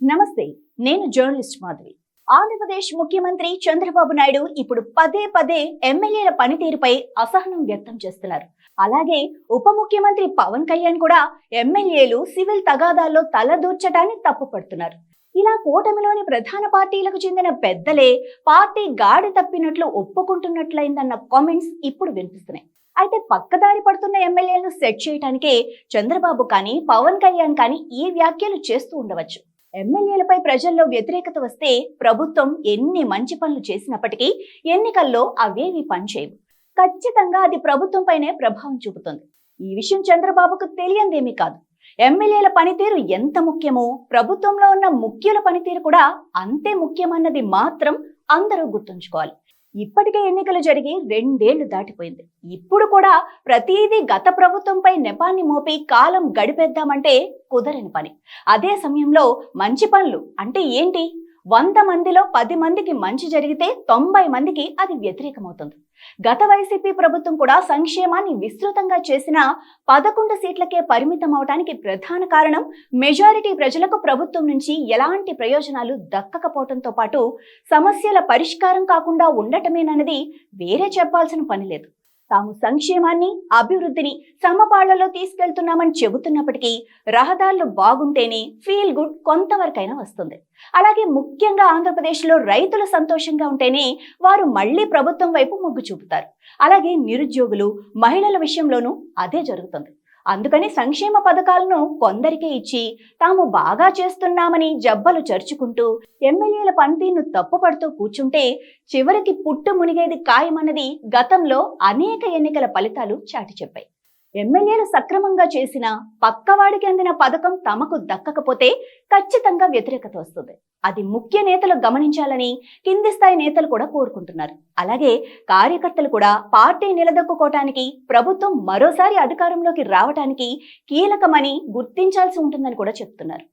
నమస్తే నేను జర్నలిస్ట్ మాధవి. ఆంధ్రప్రదేశ్ ముఖ్యమంత్రి చంద్రబాబు నాయుడు ఇప్పుడు పదే పదే ఎమ్మెల్యేల పనితీరుపై అసహనం వ్యక్తం చేస్తున్నారు. అలాగే ఉప ముఖ్యమంత్రి పవన్ కళ్యాణ్ కూడా ఎమ్మెల్యేలు సివిల్ తగాదాల్లో తలదూర్చటాన్ని తప్పుపడుతున్నారు. ఇలా కూటమిలోని ప్రధాన పార్టీలకు చెందిన పెద్దలే పార్టీ గాడి తప్పినట్లు ఒప్పుకుంటున్నట్లయిందన్న కామెంట్స్ ఇప్పుడు వినిపిస్తున్నాయి. అయితే పక్కదారి పడుతున్న ఎమ్మెల్యేలను సెట్ చేయడానికే చంద్రబాబు కానీ పవన్ కళ్యాణ్ కానీ ఈ వ్యాఖ్యలు చేస్తూ ఉండవచ్చు. ఎమ్మెల్యేలపై ప్రజల్లో వ్యతిరేకత వస్తే ప్రభుత్వం ఎన్ని మంచి పనులు చేసినప్పటికీ ఎన్నికల్లో అవేవి పనిచేయవు ఖచ్చితంగా అది ప్రభుత్వంపైనే ప్రభావం చూపుతుంది. ఈ విషయం చంద్రబాబుకు తెలియందేమీ కాదు. ఎమ్మెల్యేల పనితీరు ఎంత ముఖ్యమో ప్రభుత్వంలో ఉన్న ముఖ్యుల పనితీరు కూడా అంతే ముఖ్యమన్నది మాత్రం అందరూ గుర్తుంచుకోవాలి. ఇప్పటికే ఎన్నికలు జరిగి రెండేళ్ళు దాటిపోయింది. ఇప్పుడు కూడా ప్రతిదీ గత ప్రభుత్వంపై నెపాన్ని మోపి కాలం గడిపేద్దామంటే కుదరని పని. అదే సమయంలో మంచి పనులు అంటే ఏంటి? వంద మందిలో పది మందికి మంచి జరిగితే తొంభై మందికి అది వ్యతిరేకమవుతుంది. గత వైసీపీ ప్రభుత్వం కూడా సంక్షేమాన్ని విస్తృతంగా చేసిన పదకొండు సీట్లకే పరిమితం అవడానికి ప్రధాన కారణం మెజారిటీ ప్రజలకు ప్రభుత్వం నుంచి ఎలాంటి ప్రయోజనాలు దక్కకపోవడంతో పాటు సమస్యల పరిష్కారం కాకుండా ఉండటమేనన్నది వేరే చెప్పాల్సిన పని లేదు. తాము సంక్షేమాన్ని అభివృద్ధిని సమపాళ్ళలో తీసుకెళ్తున్నామని చెబుతున్నప్పటికీ రహదారులు బాగుంటేనే ఫీల్ గుడ్ కొంతవరకైనా వస్తుంది. అలాగే ముఖ్యంగా ఆంధ్రప్రదేశ్లో రైతులు సంతోషంగా ఉంటేనే వారు మళ్ళీ ప్రభుత్వం వైపు మొగ్గు చూపుతారు. అలాగే నిరుద్యోగులు మహిళల విషయంలోనూ అదే జరుగుతుంది. అందుకని సంక్షేమ పథకాలను కొందరికే ఇచ్చి తాము బాగా చేస్తున్నామని జబ్బలు చర్చుకుంటూ ఎమ్మెల్యేల పనితీరును తప్పుపడుతూ కూర్చుంటే చివరికి పుట్టు మునిగేది ఖాయమన్నది గతంలో అనేక ఎన్నికల ఫలితాలు చాటి చెప్పాయి ఎమ్మెల్యేలు సక్రమంగా చేసిన పక్కవాడికి అందిన పథకం తమకు దక్కకపోతే ఖచ్చితంగా వ్యతిరేకత వస్తుంది. అది ముఖ్య నేతలు గమనించాలని కింది స్థాయి నేతలు కూడా కోరుకుంటున్నారు. అలాగే కార్యకర్తలు కూడా పార్టీ నిలదొక్కుకోవటానికి ప్రభుత్వం మరోసారి అధికారంలోకి రావటానికి కీలకమని గుర్తించాల్సి ఉంటుందని కూడా చెప్తున్నారు.